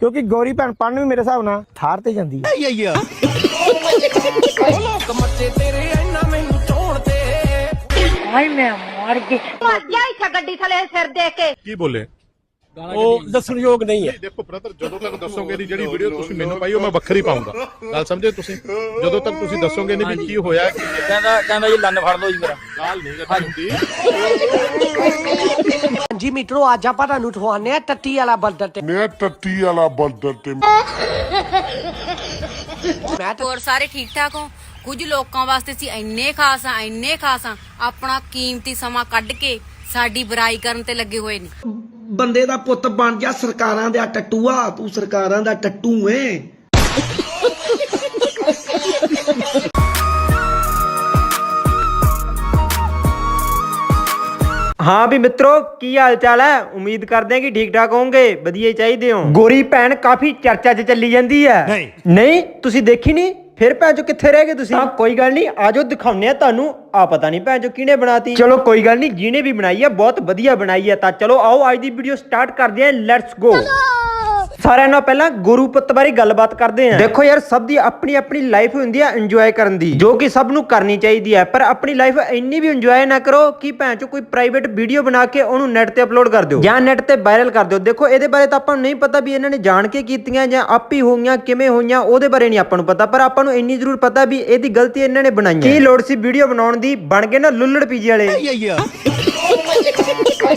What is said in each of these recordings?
ਕਿਉਂਕਿ ਗੌਰੀ ਭੈਣ ਪੜਨ ਵੀ ਮੇਰੇ ਹਿਸਾਬ ਨਾਲ ਥਾਰ ਤੇ ਜਾਂਦੀ ਹੈ। ਮਰ ਜਾ ਇੱਥੇ ਗੱਡੀ ਥਲੇ ਸਿਰ ਦੇ ਕੇ। ਕੀ ਬੋਲੇ? ਉਹ ਦੱਸਣਯੋਗ ਨਹੀਂ ਹੈ। ਦੇਖੋ ਬ੍ਰਦਰ ਜਦੋਂ ਤੱਕ ਦੱਸੋਗੇ ਨਹੀਂ ਜਿਹੜੀ ਵੀਡੀਓ ਤੁਸੀਂ ਮੈਨੂੰ ਪਾਈ ਉਹ ਮੈਂ ਵੱਖਰੀ ਪਾਉਂਗਾ। ਗੱਲ ਸਮਝੇ ਤੁਸੀਂ? ਜਦੋਂ ਤੱਕ ਤੁਸੀਂ ਦੱਸੋਗੇ ਨਹੀਂ ਵੀ ਕੀ ਹੋਇਆ ਕੀ ਕਹਿੰਦਾ ਕਹਿੰਦਾ ਜੀ ਲੰਨ ਫੜ ਲਓ ਜੀ ਮੇਰਾ। ਗੱਲ ਨਹੀਂ ਕਰਨੀ ਹੁੰਦੀ। ਹਾਂਜੀ ਮਿੱਤਰੋ ਅੱਜ ਆਪਾਂ ਤੁਹਾਨੂੰ ਠਵਾਨੇ ਆ ਟੱਟੀ ਵਾਲਾ ਬਲਦਰ ਤੇ। ਮੈਂ ਟੱਟੀ ਵਾਲਾ ਬਲਦਰ ਤੇ। ਮੈਂ ਤਾਂ ਹੋਰ ਸਾਰੇ ਠੀਕ ਠਾਕ ਹੋ? ਕੁਝ ਲੋਕਾਂ ਵਾਸਤੇ ਸੀ ਇੰਨੇ ਖਾਸ ਆ ਇੰਨੇ ਖਾਸ ਆ ਆਪਣਾ ਕੀਮਤੀ ਸਮਾਂ ਕੱਢ ਕੇ ਸਾਡੀ ਬੁਰਾਈ ਕਰਨ ਤੇ ਲੱਗੇ ਹੋਏ ਨੇ। ਬੰਦੇ ਦਾ ਪੁੱਤ ਬਣ ਜਾ ਸਰਕਾਰਾਂ ਦਾ ਟੱਟੂਆ ਤੂੰ ਸਰਕਾਰਾਂ ਦਾ ਟੱਟੂ ਏ ਹਾਂ ਵੀ ਮਿੱਤਰੋ ਕੀ ਹਾਲ ਚਾਲ ਹੈ? ਉਮੀਦ ਕਰਦੇ ਹਾਂ ਕਿ ਠੀਕ ਠਾਕ ਹੋਵੋਗੇ ਵਧੀਆ ਹੀ ਚਾਹੀਦੇ ਹੋ। ਗੋਰੀ ਭੈਣ ਕਾਫੀ ਚਰਚਾ 'ਚ ਚੱਲੀ ਜਾਂਦੀ ਹੈ। ਨਹੀਂ। ਨਹੀਂ ਤੁਸੀਂ ਦੇਖੀ ਨਹੀਂ? ਫਿਰ ਭੈਣ ਚੋ ਕਿੱਥੇ ਰਹਿ ਗਏ ਤੁਸੀਂ? ਹਾਂ ਕੋਈ ਗੱਲ ਨਹੀਂ ਆਜੋ ਦਿਖਾਉਨੇ ਆ ਤੁਹਾਨੂੰ ਆ ਪਤਾ ਨਹੀਂ ਭੈਣ ਚੋ ਕਿਹਨੇ ਬਣਾਤੀ। ਚਲੋ ਕੋਈ ਗੱਲ ਨਹੀਂ ਜਿਹਨੇ ਵੀ ਬਣਾਈ ਹੈ ਬਹੁਤ ਵਧੀਆ ਬਣਾਈ ਹੈ ਤਾਂ ਚਲੋ ਆਓ ਅੱਜ ਦੀ ਵੀਡੀਓ ਸਟਾਰਟ ਕਰਦੇ ਹਾਂ ਲੈਟਸ ਗੋ ਸਾਰਿਆਂ ਨਾਲ ਪਹਿਲਾਂ ਗੁਰੂ ਪੁੱਤ ਬਾਰੇ ਗੱਲਬਾਤ ਕਰਦੇ ਆਂ ਦੇਖੋ ਯਾਰ ਸਭ ਦੀ ਆਪਣੀ ਆਪਣੀ ਲਾਈਫ ਹੁੰਦੀ ਆ ਇੰਜੋਏ ਕਰਨ ਦੀ। ਜੋ ਕਿ ਸਭ ਨੂੰ ਕਰਨੀ ਚਾਹੀਦੀ ਹੈ ਪਰ ਆਪਣੀ ਲਾਈਫ ਇੰਨੀ ਵੀ ਇੰਜੋਏ ਨਾ ਕਰੋ ਕਿ ਭੈਣ ਚੋ ਕੋਈ ਪ੍ਰਾਈਵੇਟ ਵੀਡੀਓ ਬਣਾ ਕੇ ਉਹਨੂੰ ਨੈਟ ਤੇ ਅਪਲੋਡ ਕਰ ਦਿਓ। ਜਾਂ ਨੈਟ ਤੇ ਵਾਇਰਲ ਕਰ ਦਿਓ। ਦੇਖੋ ਇਹਦੇ ਬਾਰੇ ਤਾਂ ਆਪਾਂ ਨੂੰ ਨਹੀਂ ਪਤਾ ਵੀ ਇਹਨਾਂ ਨੇ ਜਾਣ ਕੇ ਕੀਤੀਆਂ ਜਾਂ ਆਪ ਹੀ ਹੋਈਆਂ ਕਿਵੇਂ ਹੋਈਆਂ ਉਹਦੇ ਬਾਰੇ ਨਹੀਂ ਆਪਾਂ ਨੂੰ ਪਤਾ। ਪਰ ਆਪਾਂ ਨੂੰ ਇੰਨੀ ਜ਼ਰੂਰ ਪਤਾ ਵੀ ਇਹਦੀ ਗਲਤੀ ਇਹਨਾਂ ਨੇ ਬਣਾਈ ਹੈ। ਕੀ ਲੋੜ ਸੀ ਵੀਡੀਓ ਬਣਾਉਣ ਦੀ? ਬਣ ਗਏ ਨਾ ਲੁੱਲੜ ਪੀਜੀ ਵਾਲੇ।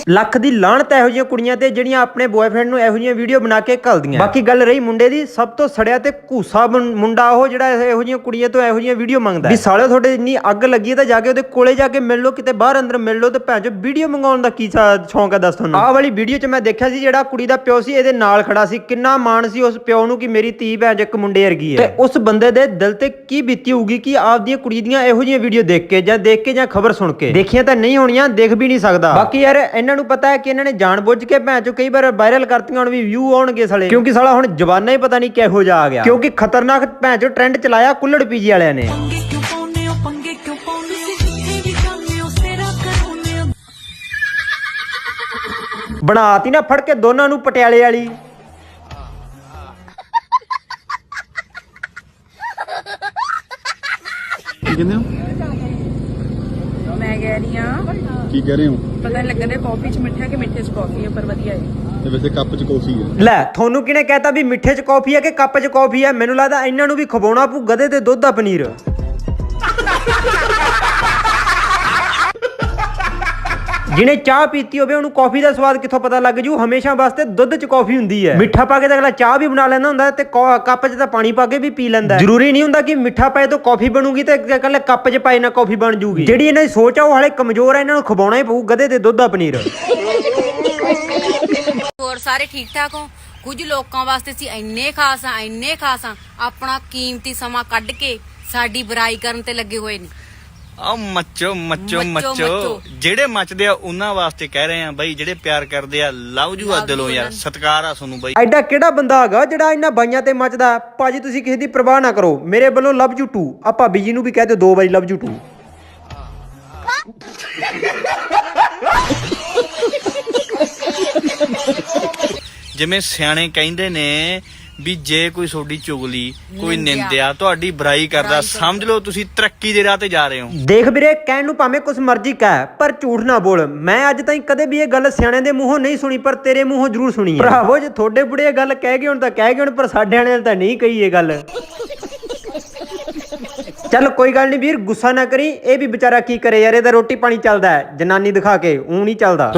ਲੱਖ ਦੀ ਲਾਹਣਤ ਇਹੋ ਜਿਹੀਆਂ ਕੁੜੀਆਂ ਤੇ ਜਿਹੜੀਆਂ ਆਪਣੇ ਬॉयਫ੍ਰੈਂਡ ਨੂੰ ਇਹੋ ਜਿਹੀਆਂ ਵੀਡੀਓ ਬਣਾ ਕੇ ਘਲਦੀਆਂ। ਬਾਕੀ ਗੱਲ ਰਹੀ ਮੁੰਡੇ ਦੀ, ਸਭ ਤੋਂ ਸੜਿਆ ਤੇ ਘੂਸਾ ਮੁੰਡਾ ਉਹ ਜਿਹੜਾ ਇਹੋ ਜਿਹੀਆਂ ਕੁੜੀਆਂ ਤੋਂ ਇਹੋ ਜਿਹੀਆਂ ਵੀਡੀਓ ਮੰਗਦਾ ਵੀ ਸਾਲੇ ਤੁਹਾਡੇ ਇੰਨੀ ਅੱਗ ਲੱਗੀ ਤਾਂ ਜਾ ਕੇ ਉਹਦੇ ਕੋਲੇ ਜਾ ਕੇ ਮਿਲ ਲਓ, ਕਿਤੇ ਬਾਹਰ ਅੰਦਰ ਮਿਲ ਲਓ ਤੇ ਭੈਣ ਚੋ ਵੀਡੀਓ ਮੰਗਾਉਣ ਦਾ ਕੀ ਸ਼ੌਂਕ ਹੈ ਦੱਸ ਤੁਹਾਨੂੰ? ਆਹ ਵਾਲੀ ਵੀਡੀਓ 'ਚ ਮੈਂ ਦੇਖਿਆ ਸੀ ਜਿਹੜਾ ਕੁੜੀ ਦਾ ਪਿਓ ਸੀ, ਇਹਦੇ ਨਾਲ ਖੜਾ ਸੀ। ਕਿੰਨਾ ਮਾਣ ਸੀ ਉਸ ਪਿਓ ਨੂੰ ਕਿ ਮੇਰੀ ਧੀ ਭੈਣ ਚ ਇੱਕ ਮੁੰਡੇ ਵਰਗੀ ਹੈ। ਤੇ ਉਸ ਬੰਦੇ ਦੇ ਦਿਲ ਤੇ ਕੀ ਬੀਤੀ ਹੋਊਗੀ ਕਿ ਆਪਦੀਆਂ ਕੁੜੀ ਦੀਆਂ ਇਹੋ ਜਿਹੀਆਂ ਵੀਡੀਓ ਦੇਖ ਕੇ ਜਾਂ ਦੇਖ ਕੇ ਜਾਂ ਖਬਰ ਸੁਣ ਕੇ। ਦੇਖੀਆਂ ਤਾਂ ਨਹੀਂ ਹੋਣੀਆਂ, ਦੇਖ ਵੀ ਨਹੀਂ ਸਕਦਾ। ਬਾਕੀ ਯਾਰ ਇਹਨਾਂ ਨੂੰ ਪਤਾ ਹੈ ਕਿ ਇਹਨਾਂ ਨੇ ਜਾਣਬੁੱਝ ਕੇ ਭੈਣ ਚੋ ਕਈ ਵਾਰ ਵਾਇਰਲ ਕਰਤੀਆਂ ਹੁਣ ਵੀ ਵਿਊ ਆਉਣਗੇ ਸਾਲੇ ਕਿਉਂਕਿ ਸਾਲਾ ਹੁਣ ਜਵਾਨਾ ਹੀ ਪਤਾ ਨਹੀਂ ਕਿਹੋ ਜਿਹਾ ਆ ਗਿਆ। ਕਿਉਂਕਿ ਖਤਰਨਾਕ ਭੈਣ ਚੋ ਟ੍ਰੈਂਡ ਚਲਾਇਆ ਕੁੱਲੜ ਪੀਜੀ ਵਾਲਿਆਂ ਨੇ। ਬਣਾਤੀ ਨਾ ਫੜ ਕੇ ਦੋਨਾਂ ਨੂੰ ਪਟਿਆਲੇ ਵਾਲੀ। ਕੀ ਕਹਿੰਦੇ ਹੋ? ਮੈਂ ਕਹਿ ਰਹੀ ਆ ਕੀ ਕਹਿ ਰਹੇ ਹੋ? ਪਤਾ ਨਹੀਂ ਲੱਗਦਾ ਕਾਫੀ ਚ ਮਿੱਠਾ ਕਿ ਮਿੱਠੇ ਚ ਕਾਫੀ ਹੈ ਪਰ ਵਧੀਆ ਹੈ। ਤੇ ਵੈਸੇ ਕੱਪ 'ਚ ਕੌਫੀ ਹੈ ਲੈ ਤੁਹਾਨੂੰ ਕਿਹਨੇ ਕਹਿਤਾ ਵੀ ਮਿੱਠੇ 'ਚ ਕੌਫੀ ਹੈ ਕਿ ਕੱਪ 'ਚ ਕੌਫੀ ਹੈ ਮੈਨੂੰ ਲੱਗਦਾ ਇਹਨਾਂ ਨੂੰ ਵੀ ਖਵਾਉਣਾ ਪਊ ਗਧੇ ਤੇ ਦੁੱਧ ਦਾ ਪਨੀਰ। ਜਿਹਨੇ ਚਾਹ ਪੀਤੀ ਹੋਵੇ ਉਹਨੂੰ ਕੌਫੀ ਦਾ ਸਵਾਦ ਕਿੱਥੋਂ ਪਤਾ ਲੱਗ ਜੂ? ਹਮੇਸ਼ਾ ਵਾਸਤੇ ਦੁੱਧ 'ਚ ਕੌਫੀ ਹੁੰਦੀ ਹੈ। ਮਿੱਠਾ ਪਾ ਕੇ ਤਾਂ ਅਗਲਾ ਚਾਹ ਵੀ ਬਣਾ ਲੈਂਦਾ ਹੁੰਦਾ ਤੇ ਕੱਪ 'ਚ ਤਾਂ ਪਾਣੀ ਪਾ ਕੇ ਵੀ ਪੀ ਲੈਂਦਾ ਹੈ। ਜ਼ਰੂਰੀ ਨਹੀਂ ਹੁੰਦਾ ਕਿ ਮਿੱਠਾ ਪਾਏ ਤਾਂ ਕੌਫੀ ਬਣੂਗੀ ਤੇ ਇਕੱਲੇ ਕੱਪ 'ਚ ਪਾਏ ਨਾ ਕੌਫੀ ਬਣ ਜੂਗੀ। ਜਿਹੜੀ ਇਹਨਾਂ ਦੀ ਸੋਚ ਆ ਉਹ ਹਾਲੇ ਕਮਜ਼ੋਰ ਆ ਇਹਨਾਂ ਨੂੰ ਖਵਾਉਣਾ ਹੀ ਪਊ ਗਧੇ ਤੇ ਦੁੱਧ ਦਾ ਪਨੀਰ। ਹੋਰ ਸਾਰੇ ਠੀਕ ਠਾਕ ਹੋ? ਕੁਝ ਲੋਕਾਂ ਵਾਸਤੇ ਸੀ ਇੰਨੇ ਖਾਸ ਆ ਇੰਨੇ ਖਾਸ ਆ ਆਪਣਾ ਕੀਮਤੀ ਸਮਾਂ ਕੱਢ ਕੇ ਸਾਡੀ ਬੁਰਾਈ ਕਰਨ ਤੇ ਲੱਗੇ ਹੋਏ ਨੇ। ਆ ਮੱਚੋ ਮੱਚੋ ਮੱਚੋ। ਜਿਹੜੇ ਮੱਚਦੇ ਆ ਉਹਨਾਂ ਵਾਸਤੇ ਕਹਿ ਰਹੇ ਆ ਬਾਈ ਜਿਹੜੇ ਪਿਆਰ ਕਰਦੇ ਆ ਲਵ ਯੂ ਆ ਦਿਲੋਂ ਯਾਰ। ਸਤਿਕਾਰ ਆ ਤੁਹਾਨੂੰ ਬਾਈ। ਐਡਾ ਕਿਹੜਾ ਬੰਦਾ ਹੈਗਾ ਜਿਹੜਾ ਇਹਨਾਂ ਬਾਈਆਂ ਤੇ ਮੱਚਦਾ? ਭਾਜੀ ਤੁਸੀਂ ਕਿਸੇ ਦੀ ਪਰਵਾਹ ਨਾ ਕਰੋ। ਮੇਰੇ ਵੱਲੋਂ ਲਵ ਯੂ ਟੂ। ਆ ਭਾਬੀ ਜੀ ਨੂੰ ਵੀ ਕਹਿ ਦਿਓ ਦੋ ਵਾਰੀ ਲਵ ਯੂ ਟੂ। ਜਿਵੇਂ ਸਿਆਣੇ ਕਹਿੰਦੇ ਨੇ ਵੀ ਜੇ ਕੋਈ ਤੁਹਾਡੀ ਚੁਗਲੀ ਕੋਈ ਨਿੰਦਿਆ। ਤੁਹਾਡੀ ਬੁਰਾਈ ਕਰਦਾ ਸਮਝ ਲਓ ਤੁਸੀਂ ਤਰੱਕੀ ਦੇ ਰਾਹ ਤੇ ਜਾ ਰਹੇ ਹੋ। ਦੇਖ ਵੀਰੇ ਕਹਿਣ ਨੂੰ ਭਾਵੇਂ ਕੁਛ ਮਰਜ਼ੀ ਕਹਿ ਪਰ ਝੂਠ ਨਾ ਬੋਲ। ਮੈਂ ਅੱਜ ਤਾਈਂ ਕਦੇ ਵੀ ਇਹ ਗੱਲ ਸਿਆਣਿਆਂ ਦੇ ਮੂੰਹੋਂ ਨਹੀਂ ਸੁਣੀ ਪਰ ਤੇਰੇ ਮੂੰਹੋਂ ਜ਼ਰੂਰ ਸੁਣੀ ਹੈ। ਭਰਾਵੋ ਜੇ ਤੁਹਾਡੇ ਬੁੜੇ ਇਹ ਗੱਲ ਕਹਿ ਗਏ ਹੁਣ ਤਾਂ ਕਹਿ ਗਏ ਹੁਣ ਪਰ ਸਾਡੇ ਨੇ ਤਾਂ ਨਹੀਂ ਕਹੀ ਇਹ ਗੱਲ। ਚੱਲ ਕੋਈ ਗੱਲ ਨਹੀਂ ਵੀਰ ਗੁੱਸਾ ਨਾ ਕਰੀ। ਇਹ ਵੀ ਵਿਚਾਰਾ ਕੀ ਕਰੇ ਯਾਰ ਇਹਦਾ ਰੋਟੀ ਪਾਣੀ ਚੱਲਦਾ ਹੈ। ਜਨਾਨੀ ਦਿਖਾ ਕੇ ਊ ਨਹੀਂ ਚੱਲਦਾ।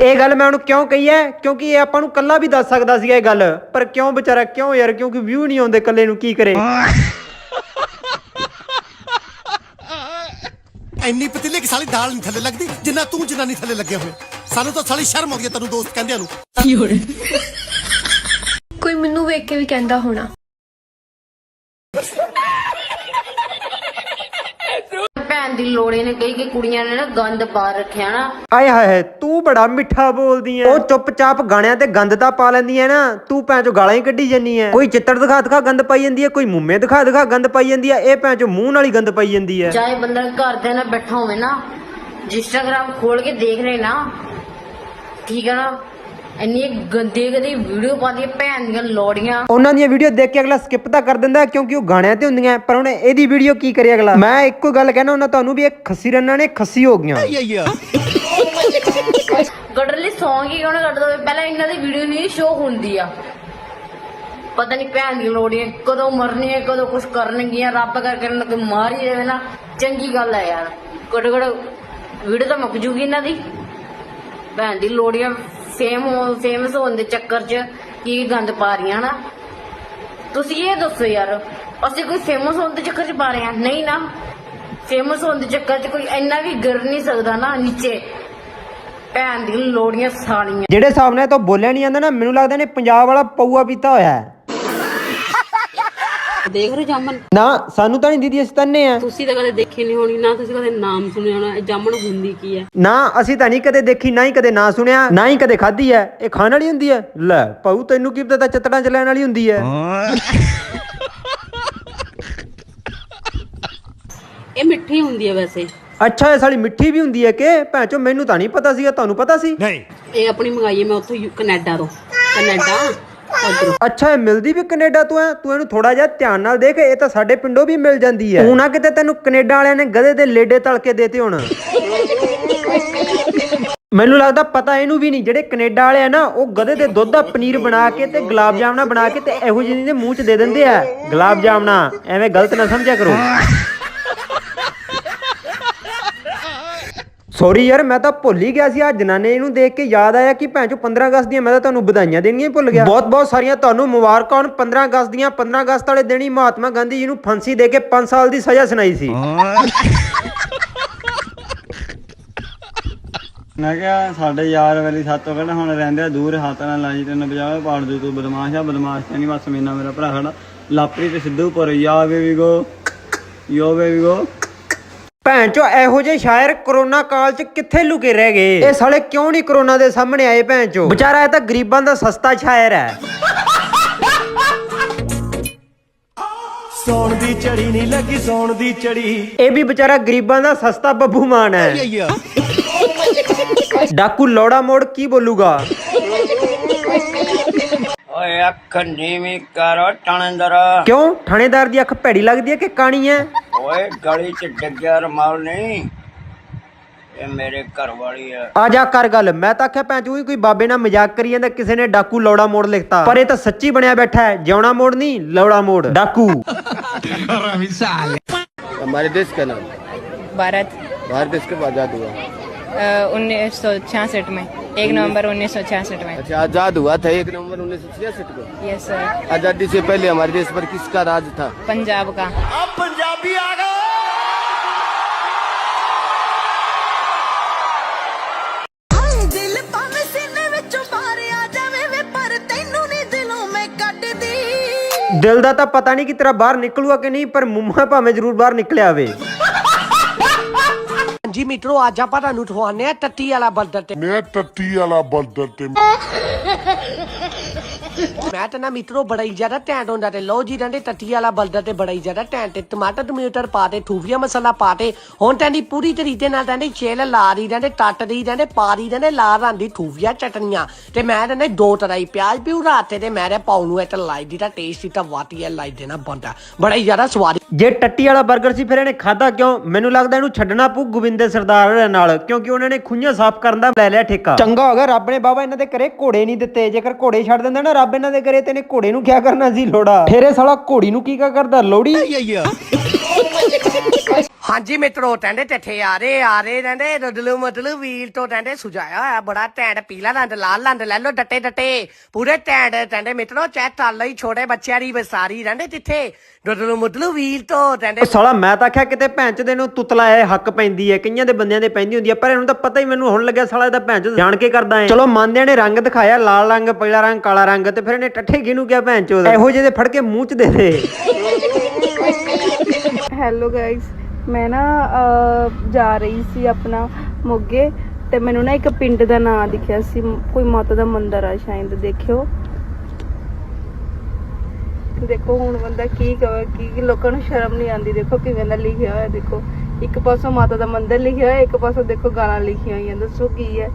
ਇਹ ਗੱਲ ਮੈਂ ਉਹਨੂੰ ਕਿਉਂ ਕਹੀ ਹੈ? ਕਿਉਂਕਿ ਇਹ ਆਪਾਂ ਨੂੰ ਕੱਲਾ ਵੀ ਦੱਸ ਸਕਦਾ ਸੀਗਾ ਇਹ ਗੱਲ। ਪਰ ਕਿਉਂ ਵਿਚਾਰਾ ਕਿਉਂ ਯਾਰ? ਕਿਉਂਕਿ ਵਿਊ ਨਹੀਂ ਆਉਂਦੇ ਕੱਲੇ ਨੂੰ ਕੀ ਕਰੇ? ਇੰਨੀ ਪਤੀਲੇ ਕਿ ਸਾਲੀ ਦਾਲ ਨਹੀਂ ਥੱਲੇ ਲੱਗਦੀ ਜਿੰਨਾ ਤੂੰ ਜਨਾਨੀ ਥੱਲੇ ਲੱਗਿਆ ਹੋਇਆ। ਸਾਨੂੰ ਤਾਂ ਸਾਲੀ ਸ਼ਰਮ ਆਉਂਦੀ ਹੈ ਤੈਨੂੰ ਦੋਸਤ ਕਹਿੰਦਿਆਂ ਨੂੰ। ਕੋਈ ਮੈਨੂੰ ਵੇਖ ਕੇ ਵੀ ਕਹਿੰਦਾ ਹੋਣਾ। ਦੀ ਲੋੜੇ ਨੇ ਕਹੀ ਕਿ ਕੁੜੀਆਂ ਨੇ ਨਾ ਗੰਦ ਪਾ ਰੱਖਿਆ ਨਾ। ਆਏ ਹਾਏ ਹਾਏ, ਤੂੰ ਬੜਾ ਮਿੱਠਾ ਬੋਲਦੀ ਐ। ਉਹ ਚੁੱਪਚਾਪ ਗਾਣਿਆਂ ਤੇ ਗੰਦ ਤਾਂ ਪਾ ਲੈਂਦੀ ਐ ਨਾ ਤੂੰ ਭੈਣ ਚੋ ਗਾਲਾਂ ਹੀ ਕੱਢੀ ਜੰਨੀ ਐ। ਕੋਈ ਚਿੱਤਰ ਦਿਖਾ ਦਿਖਾ ਗੰਦ ਪਾਈ ਜਾਂਦੀ ਐ ਕੋਈ ਮੁੰਮੇ ਦਿਖਾ ਦਿਖਾ ਗੰਦ ਪਾਈ ਜਾਂਦੀ ਐ ਇਹ ਭੈਣ ਚੋ ਮੂੰਹ ਨਾਲ ਹੀ ਗੰਦ ਪਾਈ ਜਾਂਦੀ ਐ। ਚਾਹੇ ਬੰਦਾ ਘਰ ਦੇ ਨਾਲ ਬੈਠਾ ਹੋਵੇ ਨਾ ਇੰਸਟਾਗ੍ਰਾਮ ਖੋਲ ਕੇ ਦੇਖ ਲੈ ਨਾ। ਠੀਕ ਹੈ ਨਾ? ਇੰਨੀ ਗੰਦੀ ਗੰਦੀ ਵੀਡੀਓ ਪਾਉਂਦੀ ਭੈਣ ਦੀਆਂ ਲੋੜੀਆਂ। ਉਹਨਾਂ ਦੀਆਂ ਵੀਡੀਓ ਦੇਖ ਕੇ ਅਗਲਾ ਸਕਿਪ ਤਾਂ ਕਰ ਦਿੰਦਾ ਹੈ ਕਿਉਂਕਿ ਉਹ ਗਾਣਿਆਂ ਤੇ ਹੁੰਦੀਆਂ ਪਰ ਉਹਨੇ ਇਹਦੀ ਵੀਡੀਓ ਕੀ ਕਰੀ ਅਗਲਾ? ਮੈਂ ਇੱਕੋ ਗੱਲ ਕਹਿਣਾ ਉਹਨਾਂ ਤੁਹਾਨੂੰ ਵੀ ਇਹ ਖੱਸੀ ਰੰਨਾਂ ਨੇ ਖੱਸੀ ਹੋ ਗਈਆਂ। ਲਈ ਸੌਂਗ ਹੀ ਕਿਉਂ ਨਾ ਕੱਢ ਦੋ ਪਹਿਲਾਂ ਇਹਨਾਂ ਦੀ ਵੀਡੀਓ ਨਹੀਂ ਸ਼ੋ ਹੁੰਦੀ ਆ। ਪਤਾ ਨਹੀਂ ਭੈਣ ਦੀ ਲੋੜੀਆਂ ਕਦੋਂ ਮਰਨੀਆਂ ਕਦੋਂ ਕੁਝ ਕਰਨਗੀਆਂ ਰੱਬ ਕਰਕੇ ਇਹਨਾਂ ਨੂੰ ਮਾਰ ਹੀ ਦੇਵੇ ਨਾ। ਚੰਗੀ ਗੱਲ ਹੈ ਯਾਰ। ਘੱਟੋ ਘੱਟ ਵੀਡੀਓ ਤਾਂ ਮੁੱਕ ਜੂਗੀ ਇਹਨਾਂ ਦੀ। ਭੈਣ ਦੀ ਲੋੜੀਆਂ ਫੇਮ ਫੇਮਸ ਹੋਣ ਦੇ ਚੱਕਰ 'ਚ ਕੀ ਗੰਦ ਪਾ ਰਹੀਆਂ ਨਾ। ਤੁਸੀਂ ਇਹ ਦੱਸੋ ਯਾਰ, ਅਸੀਂ ਕੋਈ ਫੇਮਸ ਹੋਣ ਦੇ ਚੱਕਰ 'ਚ ਪਾ ਰਹੇ ਹਾਂ? ਨਹੀਂ ਨਾ। ਫੇਮਸ ਹੋਣ ਦੇ ਚੱਕਰ 'ਚ ਕੋਈ ਇੰਨਾ ਵੀ ਗਿਰ ਨਹੀਂ ਸਕਦਾ ਨਾ ਨੀਚੇ। ਭੈਣ ਦੀ ਲੋੜੀਆਂ ਸਾਲੀਆਂ। ਜਿਹੜੇ ਹਿਸਾਬ ਨਾਲ ਇਹ ਤੋਂ ਬੋਲਿਆ ਨਹੀਂ ਜਾਂਦਾ ਨਾ, ਮੈਨੂੰ ਲੱਗਦਾ ਨੇ ਪੰਜਾਬ ਵਾਲਾ ਪਊਆ ਪੀਤਾ ਹੋਇਆ ਹੈ। ਦੇਖ ਰਹੇ ਜਾਮਨ? ਨਾ ਸਾਨੂੰ ਤਾਂ ਨਹੀਂ ਦੀਦੀ ਅਸੀਂ ਤੰਨੇ ਆ। ਤੁਸੀਂ ਤਾਂ ਕਦੇ ਦੇਖੇ ਨਹੀਂ ਹੋਣੀ ਨਾ ਤੁਸੀਂ ਕਦੇ ਨਾਮ ਸੁਣਿਆ ਹੋਣਾ ਇਹ ਜਾਮਨ ਹੁੰਦੀ ਕੀ ਹੈ? ਨਾ ਅਸੀਂ ਤਾਂ ਨਹੀਂ ਕਦੇ ਦੇਖੀ ਨਾ ਹੀ ਕਦੇ ਨਾ ਸੁਣਿਆ ਨਾ ਹੀ ਕਦੇ ਖਾਧੀ ਹੈ। ਇਹ ਖਾਣ ਵਾਲੀ ਹੁੰਦੀ ਹੈ? ਲੈ ਪਾਉ ਤੈਨੂੰ ਕੀ ਪਤਾ ਚਤੜਾਂ ਚ ਲੈਣ ਵਾਲੀ ਹੁੰਦੀ ਹੈ। ਇਹ ਮਿੱਠੀ ਹੁੰਦੀ ਹੈ ਵੈਸੇ। ਅੱਛਾ ਇਹ ਸਾਲੀ ਮਿੱਠੀ ਵੀ ਹੁੰਦੀ ਹੈ ਕਿ? ਭੈਂਚੋ ਮੈਨੂੰ ਤਾਂ ਨਹੀਂ ਪਤਾ ਸੀਗਾ ਤੁਹਾਨੂੰ ਪਤਾ ਸੀ? ਇਹ ਆਪਣੀ ਮੰਗਾਈ ਹੈ ਮੈਂ ਉੱਥੋਂ ਯੂ- ਕੈਨੇਡਾ ਤੋਂ। ਕੈਨੇਡਾ? ਅੱਛਾ ਇਹ ਮਿਲਦੀ ਵੀ ਕੈਨੇਡਾ ਤੋਂ ਹੈ। ਤੂੰ ਇਹਨੂੰ ਥੋੜਾ ਜਿਹਾ ਧਿਆਨ ਨਾਲ ਦੇਖ ਇਹ ਤਾਂ ਸਾਡੇ ਪਿੰਡੋਂ ਵੀ ਮਿਲ ਜਾਂਦੀ ਹੈ। ਤੂੰ ਨਾ ਕਿਤੇ ਤੈਨੂੰ ਕੈਨੇਡਾ ਵਾਲਿਆਂ ਨੇ ਗਧੇ ਦੇ ਲੇਡੇ ਤਲ ਕੇ ਦੇਤੇ ਹੁਣ। ਮੈਨੂੰ ਲੱਗਦਾ ਪਤਾ ਇਹਨੂੰ ਵੀ ਨਹੀਂ ਜਿਹੜੇ ਕੈਨੇਡਾ ਵਾਲੇ ਆ ਨਾ ਉਹ ਗਧੇ ਦੇ ਦੁੱਧ ਦਾ ਪਨੀਰ ਬਣਾ ਕੇ ਤੇ ਗੁਲਾਬ ਜਾਮਨਾ ਬਣਾ ਕੇ ਤੇ ਇਹੋ ਜਿਹੀ ਦੇ ਮੂੰਹ 'ਚ ਦੇ ਦਿੰਦੇ ਆ। ਗੁਲਾਬ ਜਾਮਨਾ ਐਵੇਂ ਗਲਤ ਨਾ ਸਮਝਿਆ ਕਰੋ। ਸੌਰੀ ਯਾਰ ਮੈਂ ਤਾਂ ਭੁੱਲ ਹੀ ਗਿਆ ਸੀ। ਆ ਜਨਾਨੇ ਨੂੰ ਦੇਖ ਕੇ ਯਾਦ ਆਇਆ ਕਿ ਭੈਣ ਚੋ 15 ਅਗਸਤ ਦੀਆਂ ਮੈਂ ਤਾਂ ਤੁਹਾਨੂੰ ਵਧਾਈਆਂ ਦੇਣੀਆਂ ਹੀ ਭੁੱਲ ਗਿਆ। ਬਹੁਤ ਬਹੁਤ ਸਾਰੀਆਂ ਤੁਹਾਨੂੰ ਮੁਬਾਰਕਾਂ ਹੋਣ 15 ਅਗਸਤ ਦੀਆਂ। 15 ਅਗਸਤ ਵਾਲੇ ਦਿਨ ਹੀ ਮਹਾਤਮਾ ਗਾਂਧੀ ਜੀ ਨੂੰ ਫਾਂਸੀ ਦੇ ਕੇ 5 ਸਾਲ ਦੀ ਸਜ਼ਾ ਸੁਣਾਈ ਸੀ। ਮੈਂ ਕਿਹਾ ਸਾਡੇ ਯਾਰ ਵਾਲੀ ਸਾਤੋਂ ਕਿਹੜਾ ਹੁਣ ਰਹਿੰਦੇ ਆ ਦੂਰ ਹੱਥ ਨਾਲ ਲਾਜੀ ਤੈਨੂੰ ਬਜਾਵੇ ਪਾੜ ਦੂ ਤੂੰ ਬਦਮਾਸ਼ ਆ ਬਦਮਾਸ਼ ਤੇ ਨਹੀਂ ਬਸ ਮੀਨਾ ਮੇਰਾ ਭਰਾ ਖੜਾ। ਲਾਪਰੀ ਤੇ ਸਿੱਧੂਪੁਰ ਯਾ ਬੇਬੀ ਗੋ ਯੋ ਬੇਬੀ ਗੋ ਭੈਣ ਚੋ ਇਹੋ ਜਿਹੇ ਸ਼ਾਇਰ ਕਰੋਨਾ ਕਾਲ ਚ ਕਿੱਥੇ ਲੁਕੇ ਰਹਿ ਗਏ? ਇਹ ਸਾਲੇ ਕਿਉਂ ਨਹੀਂ ਕਰੋਨਾ ਦੇ ਸਾਹਮਣੇ ਆਏ ਭੈਣ ਚੋ? ਵਿਚਾਰਾ ਇਹ ਤਾਂ ਗਰੀਬਾਂ ਦਾ ਸਸਤਾ ਸ਼ਾਇਰ ਹੈ। ਸੌਣ ਦੀ ਚੜੀ ਨਹੀਂ ਲੱਗੀ ਸੌਣ ਦੀ ਚੜੀ ਇਹ ਵੀ ਵਿਚਾਰਾ ਗਰੀਬਾਂ ਦਾ ਸਸਤਾ ਬੱਬੂ ਮਾਨ ਹੈ। ਡਾਕੂ ਲੋੜਾ ਮੋੜ ਕੀ ਬੋਲੂਗਾ? ਓਏ ਅੱਖ ਨੀਵੀਂ ਕਰੋ ਟਣੰਦਰ ਕਿਉਂ ਥਾਣੇਦਾਰ ਦੀ ਅੱਖ ਭੈੜੀ ਲੱਗਦੀ ਹੈ ਕਿ ਕਾਣੀ ਹੈ ਓਏ ਗਲੀ ਚ ਡਿੱਗਿਆ ਰਮਾਲ ਨਹੀਂ ਇਹ ਮੇਰੇ ਘਰ ਵਾਲੀ ਆ ਆ ਜਾ ਕਰ ਗੱਲ ਮੈਂ ਤਾਂ ਆਖਿਆ ਭੈਣ ਚੋ ਕੋਈ ਬਾਬੇ ਨਾਲ ਮਜ਼ਾਕ ਕਰੀ ਜਾਂਦਾ ਕਿਸੇ ਨੇ ਡਾਕੂ ਲੋੜਾ ਮੋੜ ਲਿਖਤਾ ਪਰ ਇਹ ਤਾਂ ਸੱਚੀ ਬਣਿਆ ਬੈਠਾ ਹੈ ਜਿਉਣਾ ਮੋੜ ਨਹੀਂ ਲੋੜਾ ਮੋੜ ਡਾਕੂ हमारे देश का नाम भारत भारत देश कब आजाद हुआ उन्नीस सौ छियासठ में एक नवंबर उन्नीस सौ छियासठ में अच्छा आजाद हुआ था एक नवंबर उन्नीस सौ छियासठ को यस सर आजादी से पहले हमारे देश पर किसका राज था पंजाब का ਪੰਜਾਬੀ ਆ ਗਏ ਦਿਲ ਭਾਵੇਂ ਸੀਨੇ ਵਿੱਚੋਂ ਬਾਹਰ ਆ ਜਾਵੇ ਵੇ ਪਰ ਤੈਨੂੰ ਨਹੀਂ ਦਿਲੋਂ ਮੈਂ ਕੱਢਦੀ ਦਿਲ ਦਾ ਤਾਂ ਪਤਾ ਨਹੀਂ ਕਿ ਤੇਰਾ ਬਾਹਰ ਨਿਕਲੂਗਾ ਕਿ ਨਹੀਂ ਪਰ ਮੁੰਮਾ ਭਾਵੇਂ ਜ਼ਰੂਰ ਬਾਹਰ ਨਿਕਲਿਆ ਆਵੇ ਜੀ ਮਿੱਤਰੋ ਅੱਜ ਆਪਾਂ ਤੁਹਾਨੂੰ ਠਵਾਨੇ ਆ ਟੱਟੀ ਵਾਲਾ ਬੰਦਰ ਤੇ। ਮੈਂ ਟੱਟੀ ਵਾਲਾ ਬੰਦਰ ਤੇ। ਮੈਂ ਤਾਂ ਨਾ ਮਿੱਤਰੋ ਬੜਾ ਹੀ ਜ਼ਿਆਦਾ ਟੈਂਟ ਹੁੰਦਾ ਤੇ ਲਓ ਜੀ ਰੰਡੇ ਟੱਟੀ ਵਾਲਾ ਬਲਦਰ ਤੇ ਬੜਾ ਹੀ ਜ਼ਿਆਦਾ ਟੈਂਟ ਤੇ ਟਮਾਟਰ ਟਮੂਟਰ ਪਾ ਤੇ ਠੂਫੀਆ ਮਸਾਲਾ ਪਾ ਤੇ ਹੁਣ ਟੈਂਡੀ ਪੂਰੀ ਤਰੀਕੇ ਨਾਲ ਟੈਂਡੀ ਛੇਲ ਲਾ ਦੀ ਟੈਂਡੇ ਟੱਟ ਦੀ ਟੈਂਡੇ ਪਾ ਦੀ ਟੈਂਡੇ ਲਾ ਰਾਂਦੀ ਠੂਫੀਆ ਚਟਨੀਆਂ ਤੇ ਮੈਂ ਟੈਂਡੇ ਦੋ ਤਰ੍ਹਾਂ ਹੀ ਪਿਆਜ਼ ਪਿਉ ਰਾਤੇ ਤੇ ਮੈਂ ਰੇ ਪਾਉ ਨੂੰ ਇਹ ਲਾਈ ਦੀ ਤਾਂ ਟੇਸਟ ਹੀ ਤਾਂ ਵਾਤੀ ਹੈ ਲਾਈ ਦੇਣਾ ਬੰਦਾ ਬੜਾ ਹੀ ਜ਼ਿਆਦਾ ਸਵਾਦ ਜੇ ਟੱਟੀ ਵਾਲਾ 버ਗਰ ਸੀ ਫਿਰ ਇਹਨੇ ਖਾਦਾ ਕਿਉਂ? ਮੈਨੂੰ ਲੱਗਦਾ ਇਹਨੂੰ ਛੱਡਣਾ ਪਊ ਗੋਬਿੰਦੇ ਸਰਦਾਰ ਨਾਲ ਕਿਉਂਕਿ ਉਹਨਾਂ ਨੇ ਖੁੰਝਾਂ ਸਾਫ਼ ਕਰਨ ਦਾ ਲੈ ਲਿਆ ਠੇਕਾ। ਚੰਗਾ ਹੋ ਗਿਆ ਰੱਬ ਨੇ ਬਾਬਾ ਇਹਨਾਂ ਦੇ ਘਰੇ ਘੋੜੇ ਨਹੀਂ ਦਿੱਤੇ। ਜੇਕਰ ਘੋੜੇ ਛੱਡ ਦਿੰਦਾ ਨਾ ਰੱਬ ਇਹਨਾਂ ਦੇ ਘਰੇ ਤੇ ਇਹਨੇ ਘੋੜੇ ਨੂੰ ਕਿਆ ਕਰਨਾ ਸੀ ਲੋੜਾ? ਫਿਰ ਇਹ ਸਾਲਾ ਘੋੜੀ ਨੂੰ ਕੀ ਕਾ ਕਰਦਾ ਲੋੜੀ? ਹਾਂਜੀ ਮਿੱਤਰੋ ਟੈਂਡੇ ਟੱਠੇ ਆ ਰਹੇ ਆ ਰਹੇ ਰਹਿੰਦੇ ਰਦਲੂ ਮਦਲੂ ਵੀਲ ਤੋਂ ਟੈਂਡੇ ਸੁਝਾਇਆ ਹੋਇਆ ਬੜਾ ਟੈਂਡ ਪੀਲਾ ਰੰਗ ਲਾਲ ਰੰਗ ਲੈ ਲੋ ਡੱਟੇ ਡੱਟੇ ਪੂਰੇ ਟੈਂਡ ਟੈਂਡੇ ਮਿੱਤਰੋ ਚੈ ਟੱਲ ਲਈ ਛੋਟੇ ਬੱਚਿਆਂ ਦੀ ਵਸਾਰੀ ਰਹਿੰਦੇ ਤਿੱਥੇ ਰਦਲੂ ਮਦਲੂ ਵੀਲ ਤੋਂ ਟੈਂਡੇ ਸਾਲਾ ਮੈਂ ਤਾਂ ਆਖਿਆ ਕਿਤੇ ਭੈਣ ਚ ਦੇ ਨੂੰ ਤੁਤਲਾ ਇਹ ਹੱਕ ਪੈਂਦੀ ਹੈ ਕਈਆਂ ਦੇ ਬੰਦਿਆਂ ਦੇ ਪੈਂਦੀ ਹੁੰਦੀ ਹੈ ਪਰ ਇਹਨੂੰ ਤਾਂ ਪਤਾ ਹੀ ਮੈਨੂੰ ਹੁਣ ਲੱਗਿਆ ਸਾਲਾ ਇਹਦਾ ਭੈਣ ਚ ਜਾਣ ਕੇ ਕਰਦਾ ਹੈ। ਚਲੋ ਮੰਨਦਿਆਂ ਨੇ ਰੰਗ ਦਿਖਾਇਆ ਲਾਲ ਰੰਗ ਪੀਲਾ ਰੰਗ ਕਾਲਾ ਰੰਗ ਤੇ ਫਿਰ ਇਹਨੇ ਟੱਠੇ ਕਿਹਨੂੰ ਕਿਹਾ ਭੈਣ ਚੋਦ? ਇਹੋ ਜਿਹੇ ਦੇ ਫੜ ਕੇ ਮੂੰਹ ਚ ਦੇ ਦੇ। ਹੈਲੋ ਗਾਇਸ ਮੈਂ ਨਾ ਜਾ ਰਹੀ ਸੀ ਆਪਣਾ ਮੋਗੇ ਤੇ ਮੈਨੂੰ ਨਾ ਇੱਕ ਪਿੰਡ ਦਾ ਨਾਂ ਦਿਖਿਆ ਸੀ। ਕੋਈ ਮਾਤਾ ਦਾ ਮੰਦਿਰ ਆ ਸ਼ਾਇਦ, ਦੇਖਿਓ। ਦੇਖੋ ਹੁਣ ਬੰਦਾ ਕੀ ਕਵੇ, ਕੀ ਲੋਕਾਂ ਨੂੰ ਸ਼ਰਮ ਨਹੀਂ ਆਉਂਦੀ। ਦੇਖੋ ਕਿਵੇਂ ਦਾ ਲਿਖਿਆ ਹੋਇਆ, ਦੇਖੋ। ਇੱਕ ਪਾਸੋਂ ਮਾਤਾ ਦਾ ਮੰਦਿਰ ਲਿਖਿਆ ਹੋਇਆ, ਇੱਕ ਪਾਸੋਂ ਦੇਖੋ ਗਾਲਾਂ ਲਿਖੀਆਂ ਹੋਈਆਂ। ਦੱਸੋ ਕੀ ਹੈ?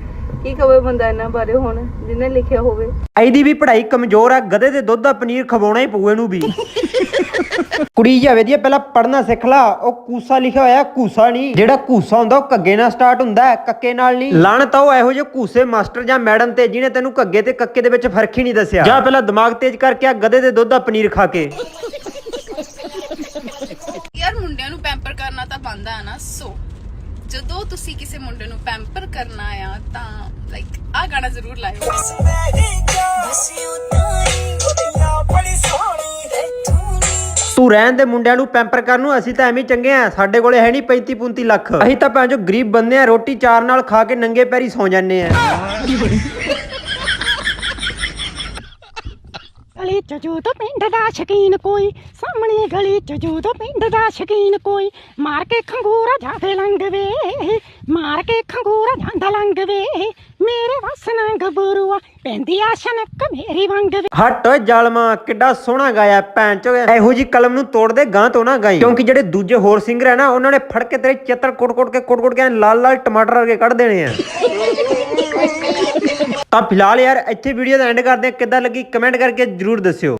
ਕੀ ਕਵੇ ਬੰਦਾ ਇਹਨਾਂ ਬਾਰੇ ਹੁਣ, ਜਿਹਨੇ ਲਿਖਿਆ ਹੋਵੇ? ਇਹਦੀ ਵੀ ਪੜ੍ਹਾਈ ਕਮਜ਼ੋਰ ਆ, ਗਧੇ ਦੇ ਦੁੱਧ ਦਾ ਪਨੀਰ ਖਵਾਉਣਾ ਹੀ ਪਊ ਇਹਨੂੰ ਵੀ। ਕੁੜੀ ਜਾਵੇ ਦੀ ਪਹਿਲਾਂ ਪੜ੍ਹਨਾ ਸਿੱਖ ਲਾ ਉਹ ਕੂਸਾ ਲਿਖਿਆ ਹੋਇਆ ਕੂਸਾ ਨਹੀਂ। ਜਿਹੜਾ ਕੂਸਾ ਹੁੰਦਾ ਉਹ ਕੱਗੇ ਨਾਲ ਸਟਾਰਟ ਹੁੰਦਾ ਹੈ ਕੱਕੇ ਨਾਲ ਨਹੀਂ। ਲਾਣਤ ਉਹ ਇਹੋ ਜਿਹੇ ਕੂਸੇ ਮਾਸਟਰ ਜਾਂ ਮੈਡਮ ਤੇ ਜਿਹਨੇ ਤੈਨੂੰ ਕੱਗੇ ਤੇ ਕੱਕੇ ਦੇ ਵਿੱਚ ਫ਼ਰਕ ਹੀ ਨਹੀਂ ਦੱਸਿਆ। ਜਾਂ ਪਹਿਲਾਂ ਦਿਮਾਗ ਤੇਜ਼ ਕਰਕੇ ਆ ਗਧੇ ਦੇ ਦੁੱਧ ਦਾ ਪਨੀਰ ਖਾ ਕੇ। ਯਾਰ ਮੁੰਡਿਆਂ ਨੂੰ ਪੈਂਪਰ ਕਰਨਾ ਤਾਂ ਬੰਦਾ ਹੈ ਨਾ ਸੋ ਜਦੋਂ ਤੁਸੀਂ ਕਿਸੇ ਮੁੰਡੇ ਨੂੰ ਪੈਂਪਰ ਕਰਨਾ ਆ ਤਾਂ ਲਾਈਕ ਆ ਗਾਣਾ ਜ਼ਰੂਰ ਲਾਇਓ। ਤੂੰ ਰਹਿਣ ਦੇ ਮੁੰਡਿਆਂ ਨੂੰ ਪੈਂਪਰ ਕਰਨ ਨੂੰ, ਅਸੀਂ ਤਾਂ ਐਵੇਂ ਚੰਗੇ ਆ। ਸਾਡੇ ਕੋਲੇ ਹੈ ਨਹੀਂ 35 35 ਲੱਖ। ਅਸੀਂ ਤਾਂ ਭਾਂ ਜੋ ਗਰੀਬ ਬੰਦੇ ਆ, ਰੋਟੀ ਚਾਰ ਨਾਲ ਖਾ ਕੇ ਨੰਗੇ ਪੈਰੀ ਸੌ ਜਾਂਦੇ ਆ। ਗਲੀ ਚ ਜਦੋਂ ਪਿੰਡ ਦਾ ਸ਼ਕੀਨ ਕੋਈ, ਸਾਹਮਣੇ ਗਲੀ ਚ ਜਦੋਂ ਪਿੰਡ ਦਾ ਸ਼ਕੀਨ ਕੋਈ। ਮਾਰ ਕੇ ਖੰਗੂਰਾ ਜਾਦੇ ਲੰਘਵੇ, ਮਾਰ ਕੇ ਖੰਗੂਰਾ ਜਾਂਦਾ ਲੰਘਵੇ, ਮੇਰੇ ਵਸ ਨਾ ਪੈਂਦੀ ਆ ਸ਼ਨਕ ਮੇਰੀ ਵੰਗ ਹਟ ਓਏ ਜ਼ਾਲਮਾ, ਕਿੱਡਾ ਸੋਹਣਾ ਗਾਇਆ ਭੈਣ ਚੋ। ਇਹੋ ਜੀ ਕਲਮ ਨੂੰ ਤੋੜ ਦੇ ਗਾਂ ਤੋਂ ਨਾ ਗਾਈ। ਕਿਉਂਕਿ ਜਿਹੜੇ ਦੂਜੇ ਹੋਰ ਸਿੰਗਰ ਹੈ ਨਾ, ਉਹਨਾਂ ਨੇ ਫੜ ਕੇ ਤੇਰੇ ਚਿੱਤਰ ਕੁੱਟ-ਕੁੱਟ ਕੇ ਕੁੱਟ-ਕੁੱਟ ਕੇ ਲਾਲ ਲਾਲ ਟਮਾਟਰ ਵਰਗੇ ਕੱਢ ਦੇਣੇ ਆ ਤਾਂ ਫਿਲਹਾਲ ਯਾਰ ਇੱਥੇ ਵੀਡੀਓ ਦਾ ਐਂਡ ਕਰਦੇ ਹਾਂ। ਕਿੱਦਾਂ ਲੱਗੀ ਕਮੈਂਟ ਕਰਕੇ ਜਰੂਰ ਦੱਸਿਓ।